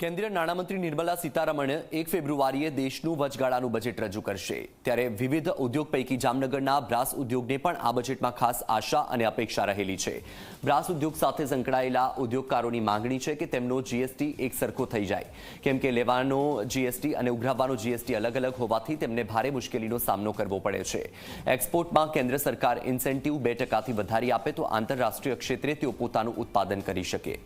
કેન્દ્રીય નાણામંત્રી નિર્મલા સીતારમણ એક ફેબ્રુઆરીએ દેશનું વચગાળાનું બજેટ રજૂ કરશે. ત્યારે વિવિધ ઉદ્યોગ પૈકી જામનગરના બ્રાસ ઉદ્યોગને પણ આ બજેટમાં ખાસ આશા અને અપેક્ષા રહેલી છે. બ્રાસ ઉદ્યોગ સાથે સંકળાયેલા ઉદ્યોગકારોની માંગણી છે કે તેમનો જીએસટી એક સરખો થઈ જાય. કેમ કે લેવાનો જીએસટી અને ઉઘરાવવાનો જીએસટી અલગ અલગ હોવાથી તેમને ભારે મુશ્કેલીનો સામનો કરવો પડે છે. એક્સપોર્ટમાં કેન્દ્ર સરકાર ઇન્સેન્ટિવ બે ટકાથી વધારી આપે તો આંતરરાષ્ટ્રીય ક્ષેત્રે તેઓ પોતાનું ઉત્પાદન કરી શકે.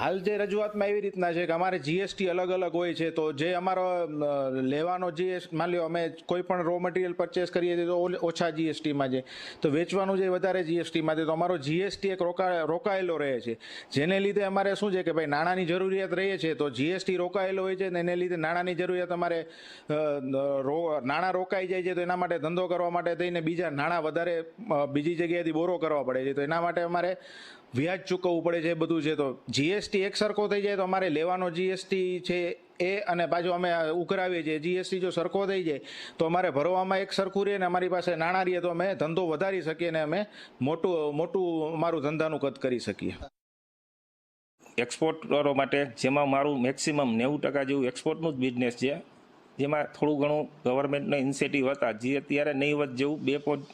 હાલ જે રજૂઆતમાં એવી રીતના છે કે અમારે જીએસટી અલગ અલગ હોય છે, તો જે અમારો લેવાનો જીએસ માની લ્યો અમે કોઈ પણ રો મટીરિયલ પરચેસ કરીએ છીએ તો ઓછા જીએસટીમાં છે. તો વેચવાનું જે વધારે જીએસટીમાં છે. તો અમારો જીએસટી એક રોકા, રોકાયેલો રહે છે. જેને લીધે અમારે શું છે કે ભાઈ નાણાંની જરૂરિયાત રહે છે, તો જીએસટી રોકાયેલો હોય છે ને એને લીધે નાણાંની જરૂરિયાત અમારે નાણાં રોકાઈ જાય છે, તો એના માટે ધંધો કરવા માટે થઈને બીજા નાણાં વધારે બીજી જગ્યાએથી બોરો કરવા પડે છે. તો એના માટે અમારે વ્યાજ ચૂકવવું પડે છે બધું છે તો જીએસટી એક સરખો થઈ જાય તો અમારે લેવાનો જીએસટી છે એ અને પાછું અમે ઉઘરાવીએ છીએ. જીએસટી જો સરખો થઈ જાય તો અમારે ભરવામાં એક સરખું રહે ને અમારી પાસે નાણાં રહીએ તો અમે ધંધો વધારી શકીએ ને અમે મોટું મોટું અમારું ધંધાનું કદ કરી શકીએ. એક્સપોર્ટરો માટે જેમાં મારું મેક્સિમમ નેવું ટકા જેવું એક્સપોર્ટનું જ બિઝનેસ છે. જેમાં થોડું ઘણું ગવર્મેન્ટના ઇન્સેન્ટિવ હતા. જે અત્યારે નહીવત જેવું બે પોઈન્ટ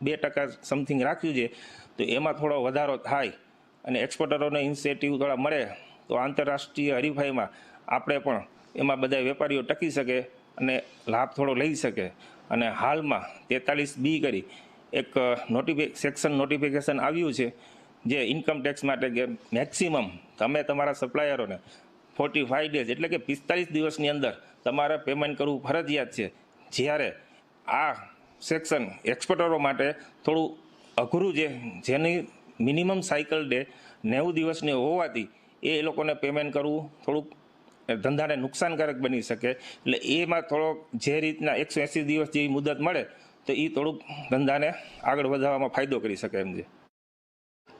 બે ટકા સમથિંગ રાખ્યું છે, તો એમાં થોડો વધારો થાય અને એક્સપોર્ટરોને ઇન્સેન્ટિવ થોડા મળે, તો આંતરરાષ્ટ્રીય હરીફાઈમાં આપણે પણ એમાં બધા વેપારીઓ ટકી શકે અને લાભ થોડો લઈ શકે. અને હાલમાં તેતાલીસ બી કરી, એક નોટિફિ સેક્શન નોટિફિકેશન આવ્યું છે, જે ઇન્કમ ટેક્સ માટે કે મેક્સિમમ તમે તમારા સપ્લાયરોને ફોર્ટી ફાઇવ ડેઝ એટલે કે પિસ્તાલીસ દિવસની અંદર તમારે પેમેન્ટ કરવું ફરજિયાત છે. જ્યારે આ સેક્શન એક્સપોર્ટરો માટે થોડું અઘરું છે જેની મિનિમમ સાયકલ ડે નેવું દિવસની હોવાથી એ લોકોને પેમેન્ટ કરવું થોડુંક ધંધાને નુકસાનકારક બની શકે. એટલે એમાં થોડોક જે રીતના એકસો એંસી દિવસ જેવી મુદત મળે તો એ થોડુંક ધંધાને આગળ વધારવામાં ફાયદો કરી શકે એમ છે.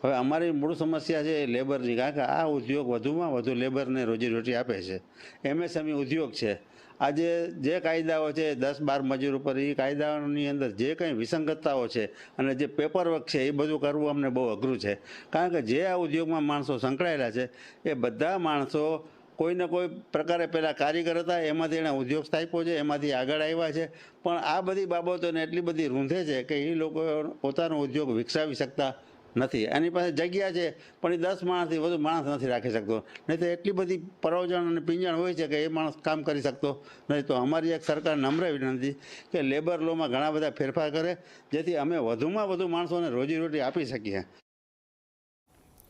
હવે અમારી મૂળ સમસ્યા છે લેબરની કારણ કે આ ઉદ્યોગ વધુમાં વધુ લેબરને રોજીરોટી આપે છે. એમએસએમઈ ઉદ્યોગ છે. આજે જે કાયદાઓ છે, દસ બાર મજૂર ઉપર, એ કાયદાઓની અંદર જે કંઈ વિસંગતતાઓ છે અને જે પેપરવર્ક છે, એ બધું કરવું અમને બહુ અઘરું છે. કારણ કે જે આ ઉદ્યોગમાં માણસો સંકળાયેલા છે, એ બધા માણસો કોઈને કોઈ પ્રકારે પહેલાં કારીગર હતા, એમાંથી એણે ઉદ્યોગ સ્થાપ્યો છે, એમાંથી આગળ આવ્યા છે. પણ આ બધી બાબતોને એટલી બધી રૂંધે છે કે એ લોકો પોતાનો ઉદ્યોગ વિકસાવી શકતા નથી. એની પાસે જગ્યા છે, પણ એ દસ માણસથી વધુ માણસ નથી રાખી શકતો. નહીં તો એટલી બધી પરોજણ અને પિંજણ હોય છે કે એ માણસ કામ કરી શકતો નહીં તો અમારી એક સરકાર નમ્ર વિનંતી કે લેબર લોમાં ઘણા બધા ફેરફાર કરે, જેથી અમે વધુમાં વધુ માણસોને રોજીરોટી આપી શકીએ.